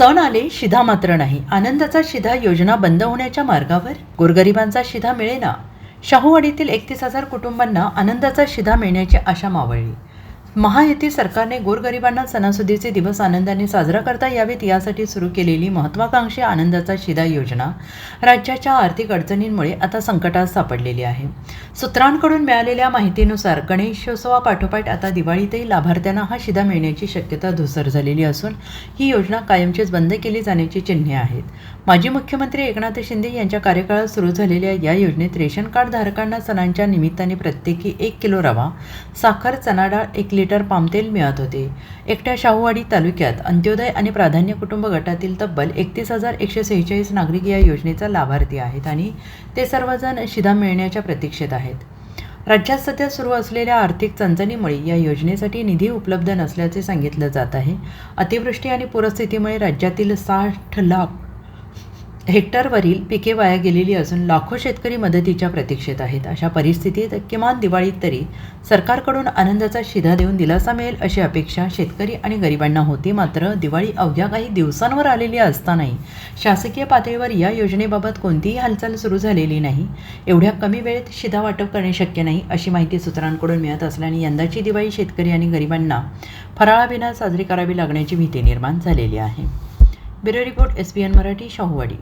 सण आले शिधा मात्र नाही. आनंदाचा शिधा योजना बंद होण्याच्या मार्गावर गोरगरिबांचा शिधा मिळेना. शाहूवाडीतील एकतीस हजार कुटुंबांना आनंदाचा शिधा मिळण्याची आशा मावळली. महायुती सरकारने गोरगरिबांना सणासुदीचे दिवस आनंदाने साजरा करता यावेत यासाठी सुरू केलेली महत्त्वाकांक्षी आनंदाचा शिदा योजना राज्याच्या आर्थिक अडचणींमुळे आता संकटात सापडलेली आहे. सूत्रांकडून मिळालेल्या माहितीनुसार गणेशोत्सवापाठोपाठ आता दिवाळीतही लाभार्थ्यांना हा शिदा मिळण्याची शक्यता धुसर झालेली असून ही योजना कायमचीच बंद केली जाण्याची चिन्हे आहेत. माजी मुख्यमंत्री एकनाथ शिंदे यांच्या कार्यकाळात सुरू झालेल्या या योजनेत रेशन कार्ड धारकांना सणांच्या निमित्ताने प्रत्येकी एक किलो रवा साखर चणाडाळ एक लिटर पामतेल मिळत होते. एकट्या शाहूवाडी तालुक्यात अंत्योदय आणि प्राधान्य कुटुंब गटातील तब्बल एकतीस हजार एकशे सेहेचाळीस नागरिक या योजनेचा लाभार्थी आहेत आणि ते सर्वजण शिधा मिळण्याच्या प्रतीक्षेत आहेत. राज्यात सध्या सुरू असलेल्या आर्थिक चणचणीमुळे या योजनेसाठी निधी उपलब्ध नसल्याचे सांगितलं जात आहे. अतिवृष्टी आणि पूरस्थितीमुळे राज्यातील साठ लाख हेक्टरवरील पिके वाया गेलेली असून लाखो शेतकरी मदतीच्या प्रतीक्षेत आहेत. अशा परिस्थितीत किमान दिवाळीत तरी सरकारकडून आनंदाचा शिधा देऊन दिलासा मिळेल अशी अपेक्षा शेतकरी आणि गरिबांना होती. मात्र दिवाळी अवघ्या काही दिवसांवर आलेली असतानाही शासकीय पातळीवर या योजनेबाबत कोणतीही हालचाल सुरू झालेली नाही. एवढ्या कमी वेळेत शिधा वाटप करणे शक्य नाही अशी माहिती सूत्रांकडून मिळत असल्याने यंदाची दिवाळी शेतकरी आणि गरिबांना फराळाविना साजरी करावी लागण्याची भीती निर्माण झालेली आहे. Bureau report S P N Marathi Shahuwadi.